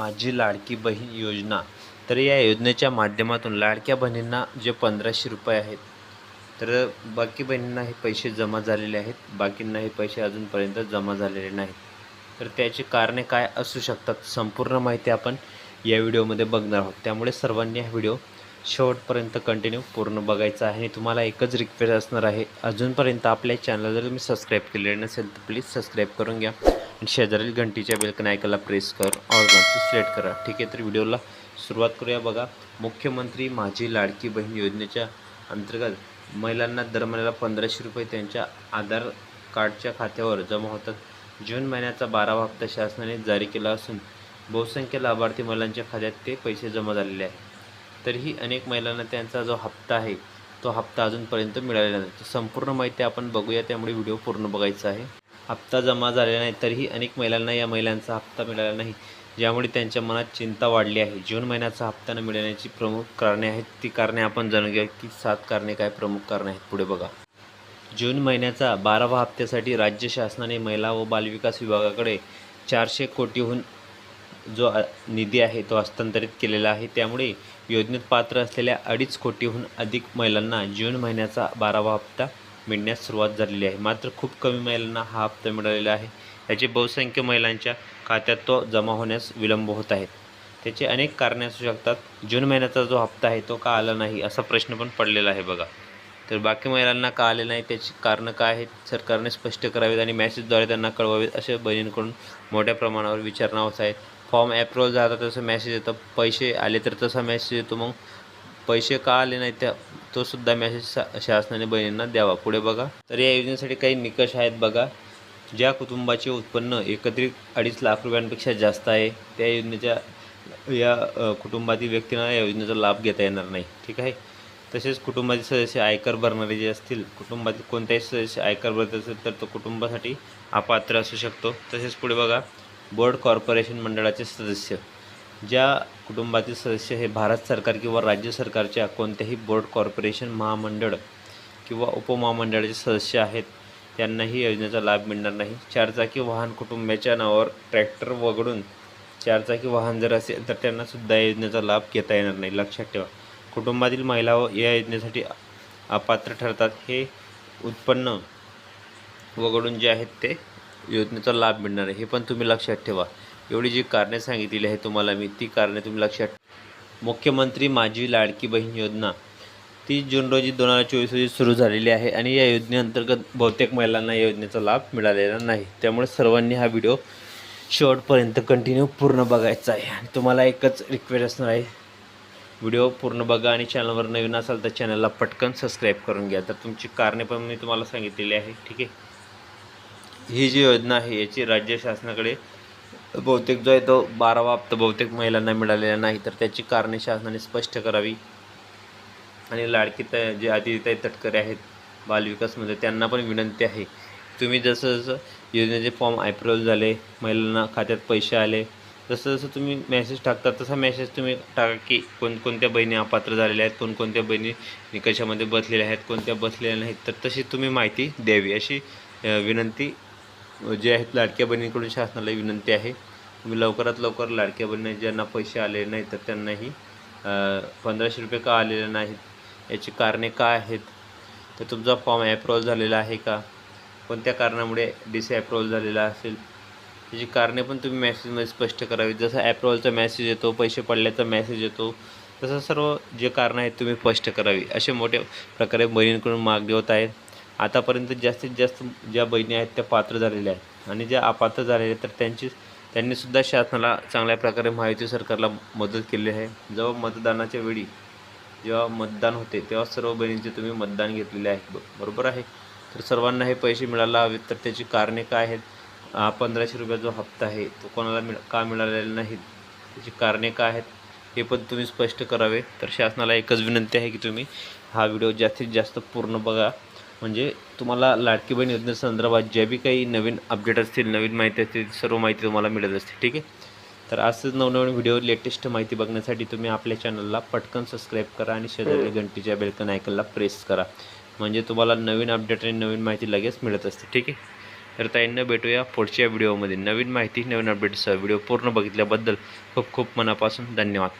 माझी लाडकी बहीण योजना. तर या योजनेच्या माध्यमातून लाडक्या बहिणींना जे पंधराशे रुपये आहेत तर बाकी बहिणींना हे पैसे जमा झालेले आहेत. बाकींना हे पैसे अजूनपर्यंत जमा झालेले नाहीत. तर त्याची कारणे काय असू शकतात संपूर्ण माहिती आपण या व्हिडिओमध्ये बघणार आहोत. त्यामुळे सर्वांनी हा व्हिडिओ शेवटपर्यंत कंटिन्यू पूर्ण बघायचा आहे. आणि तुम्हाला एकच रिक्वेस्ट असणार आहे अजूनपर्यंत आपल्या चॅनल जर तुम्ही सबस्क्राईब केलेले नसेल तर प्लीज सबस्क्राईब करून घ्या. शेजारील घंटीच्या बेलकन ऐकायला प्रेस कर. ऑर्गनची सिलेक्ट करा. ठीक आहे तर व्हिडिओला सुरुवात करूया बघा. मुख्यमंत्री माझी लाडकी बहीण योजनेच्या अंतर्गत महिलांना दर महिन्याला पंधराशे रुपये त्यांच्या आधार कार्डच्या खात्यावर जमा होतात. जून महिन्याचा बारावा हप्ता शासनाने जारी केला असून बहुसंख्य लाभार्थी महिलांच्या खात्यात ते पैसे जमा झालेले आहे तरीही अनेक महिलांना त्यांचा जो हप्ता आहे तो हप्ता अजूनपर्यंत मिळालेला नाही. संपूर्ण माहिती आपण बघूया त्यामुळे व्हिडिओ पूर्ण बघायचा आहे. हप्ता जमा झालेला नाही तरीही अनेक महिलांना या महिलांचा हप्ता मिळाला नाही. ज्यामुळे त्यांच्या मनात चिंता वाढली आहे. जून महिन्याचा हप्ता न मिळण्याची प्रमुख कारणे आहेत. ती कारणे आपण जाणून घ्या की सात कारणे काय प्रमुख कारणे आहेत पुढे बघा. जून महिन्याचा बारावा हप्त्यासाठी राज्य शासनाने महिला व बालविकास विभागाकडे चारशे कोटीहून जो निधी आहे तो हस्तांतरित केलेला आहे. त्यामुळे योजनेत पात्र असलेल्या अडीच कोटीहून अधिक महिलांना जून महिन्याचा बारावा हप्ता मिळण्यास सुरुवात झालेली आहे. मात्र खूप कमी महिलांना हा हप्ता मिळालेला आहे. याचे बहुसंख्य महिलांच्या खात्यात तो जमा होण्यास विलंब होत आहेत. त्याचे अनेक कारणे असू शकतात. जून महिन्याचा जो हप्ता आहे तो का आला नाही असा प्रश्न पण पडलेला आहे बघा. तर बाकी महिलांना का आले नाही त्याची कारणं काय आहेत? सरकारने स्पष्ट करावेत आणि मॅसेजद्वारे त्यांना कळवावेत असे बहिणींकडून मोठ्या प्रमाणावर विचारणा होत आहेत. फॉर्म ॲप्रुव्हल झाला तसं मॅसेज येतं. पैसे आले तर तसा मॅसेज येतो. मग पैसे का आले नाही त्या तो सुद्धा मॅसेज शा शासनाने बहिणींना द्यावा. पुढे बघा. तर या योजनेसाठी काही निकष आहेत बघा. ज्या कुटुंबाचे उत्पन्न एकत्रित अडीच लाख रुपयांपेक्षा जास्त आहे त्या योजनेच्या या कुटुंबातील व्यक्तींना या योजनेचा लाभ घेता येणार नाही. ठीक आहे? तसेच कुटुंबातील सदस्य आयकर भरणारे जे असतील कुटुंबातील कोणत्याही सदस्य आयकर भरत असेल तर तो कुटुंबासाठी अपात्र असू शकतो. तसेच पुढे बघा. बोर्ड कॉर्पोरेशन मंडळाचे सदस्य. ज्या कुटुंबातील सदस्य हे भारत सरकार किंवा राज्य सरकारच्या कोणत्याही बोर्ड कॉर्पोरेशन महामंडळ किंवा उपमहामंडळाचे सदस्य आहेत त्यांनाही योजनेचा लाभ मिळणार नाही. चारचाकी वाहन कुटुंबाच्या नावावर ट्रॅक्टर वगळून चारचाकी वाहन जर असेल तर त्यांनासुद्धा या योजनेचा लाभ घेता येणार नाही. लक्षात ठेवा. कुटुंबातील महिला व या योजनेसाठी अपात्र ठरतात. हे उत्पन्न वगळून जे आहेत ते योजनेचा लाभ मिळणार आहे हे पण तुम्ही लक्षात ठेवा. एवढी जी कारणे सांगितलेली आहे तुम्हाला मी ती कारणे तुम्ही लक्षात मुख्यमंत्री माझी लाडकी बहीण योजना तीस जून रोजी दोन हजार चोवीस रोजी सुरू झालेली आहे आणि या योजनेअंतर्गत बहुतेक महिलांना या योजनेचा लाभ मिळालेला नाही. त्यामुळे सर्वांनी हा व्हिडिओ शेवटपर्यंत कंटिन्यू पूर्ण बघायचा आहे. आणि तुम्हाला एकच रिक्वेस्ट असणार आहे व्हिडिओ पूर्ण बघा आणि चॅनलवर नवीन असाल तर चॅनलला पटकन सबस्क्राईब करून घ्या. तर तुमची कारणे पण मी तुम्हाला सांगितलेली आहे ठीक आहे? ही जी योजना आहे याची राज्य शासनाकडे बहुतेक जो आहे तो बारावा हप्ता बहुतेक महिलांना मिळालेला नाही तर त्याची कारणे शासनाने स्पष्ट करावी. आणि लाडकी त जे अतिथी तटकरे आहेत बालविकासमध्ये त्यांना पण विनंती आहे. तुम्ही जसं जसं योजनेचे फॉर्म ॲप्रुव्हल झाले महिलांना खात्यात पैसे आले जसं जसं तुम्ही मेसेज टाकता तसा मेसेज तुम्ही टाका की कोणकोणत्या बहिणी अपात्र झालेल्या आहेत कोणकोणत्या बहिणी निकषामध्ये बसलेल्या आहेत कोणत्या बसलेल्या नाहीत तर तशी तुम्ही माहिती द्यावी अशी विनंती जे आहेत लाडक्या बहिणींकडून शासनाला विनंती आहे. तुम्ही लवकरात लवकर लाडक्या बहिणी ज्यांना पैसे आले नाहीत तर त्यांनाही पंधराशे रुपये का आलेले नाहीत याची कारणे काय आहेत तर तुमचा फॉर्म ॲप्रुव्हल झालेला आहे का? कोणत्या कारणामुळे डिस ॲप्रुव्हल झालेला असेल? त्याची कारणे पण तुम्ही मॅसेजमध्ये स्पष्ट करावी जसं ॲप्रुव्हलचा मॅसेज येतो पैसे पडल्याचा मॅसेज येतो तसं सर्व जे कारणं आहेत तुम्ही स्पष्ट करावी. असे मोठ्या प्रकारे बहिणींकडून मागणी होत आहेत आतापर्यंत जास्तीत जास्त ज्या बहिणी आहेत त्या पात्र झालेल्या आहेत. आणि ज्या अपात्र झालेल्या आहेत तर त्यांची त्यांनीसुद्धा शासनाला चांगल्या प्रकारे माहिती सरकारला मदत केली आहे. जेव्हा मतदानाच्या वेळी जेव्हा मतदान होते तेव्हा सर्व बहिणींचे तुम्ही मतदान घेतलेले आहे. ब- बरोबर आहे? तर सर्वांना हे पैसे मिळायला हवेत तर त्याची कारणे काय आहेत? हा पंधराशे रुपयाचा जो हप्ता आहे तो कोणाला मिळ का मिळालेला नाहीत त्याची कारणे काय आहेत? हे पण तुम्ही स्पष्ट करावे. तर शासनाला एकच विनंती आहे की तुम्ही हा व्हिडिओ जास्तीत जास्त पूर्ण बघा. म्हणजे तुम्हाला लाडकी बहीण योजनेसंदर्भात ज्या बी काही नवीन अपडेट असतील नवीन माहिती असतील सर्व माहिती तुम्हाला मिळत असते ठीक आहे? तर असंच नवनवीन व्हिडिओ लेटेस्ट माहिती बघण्यासाठी तुम्ही आपल्या चॅनलला पटकन सबस्क्राईब करा आणि शेजारी घंटीच्या बेलकन आयकनला प्रेस करा. म्हणजे तुम्हाला नवीन अपडेट आणि नवीन माहिती लगेच मिळत असते ठीक आहे? तर ताईंना भेटूया पुढच्या व्हिडिओमध्ये नवीन माहिती नवीन अपडेटसह व्हिडिओ पूर्ण बघितल्याबद्दल खूप खूप मनापासून धन्यवाद.